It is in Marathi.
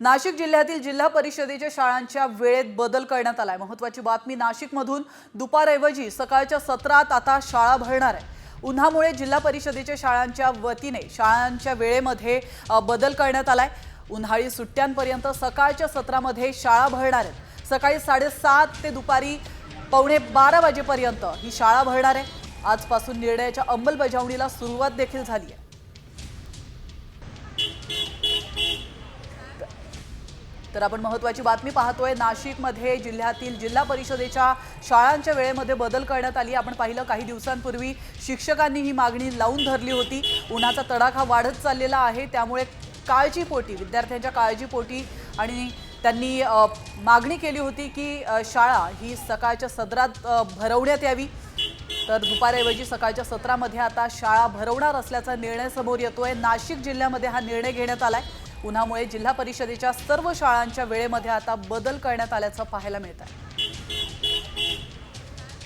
नाशिक जिल्ह्यातील जिल्हा परिषदेच्या शाळांच्या वेळेत बदल करण्यात आलाय. महत्वाची बातमी नाशिकमधून दुपारऐवजी सकाळच्या सत्रात आता शाळा भरणार आहे. उन्हामुळे जिल्हा परिषदेच्या शाळांच्या वतीने शाळांच्या वेळेमध्ये बदल करण्यात आलाय. उन्हाळी सुट्ट्यांपर्यंत सकाळच्या सत्रामध्ये शाळा भरणार आहेत. सकाळी साडेसात ते दुपारी पावणे बारा वाजेपर्यंत ही शाळा भरणार आहे. आजपासून निर्णयाच्या अंमलबजावणीला सुरुवात देखील झाली आहे. तर आपण महत्वाची बातमी पाहतोय. नाशिकमध्ये जिल्ह्यातील जिल्हा परिषदेच्या शाळांच्या वेळेमध्ये बदल करण्यात आली. आपण पाहिलं काही दिवसांपूर्वी शिक्षकांनी ही मागणी लावून धरली होती. उन्हाचा तडाखा वाढत चाललेला आहे. त्यामुळे काळजीपोटी विद्यार्थ्यांच्या काळजीपोटी आणि त्यांनी मागणी केली होती की शाळा ही सकाळच्या सदरात भरवण्यात यावी. तर दुपारऐवजी सकाळच्या सत्रामध्ये आता शाळा भरवणार असल्याचा निर्णय समोर येतोय. नाशिक जिल्ह्यामध्ये हा निर्णय घेण्यात आलाय. उन्हामुळे जिल्हा परिषदेच्या सर्व शाळांच्या वेळेमध्ये आता बदल करण्यात आल्याचं पाहायला मिळत आहे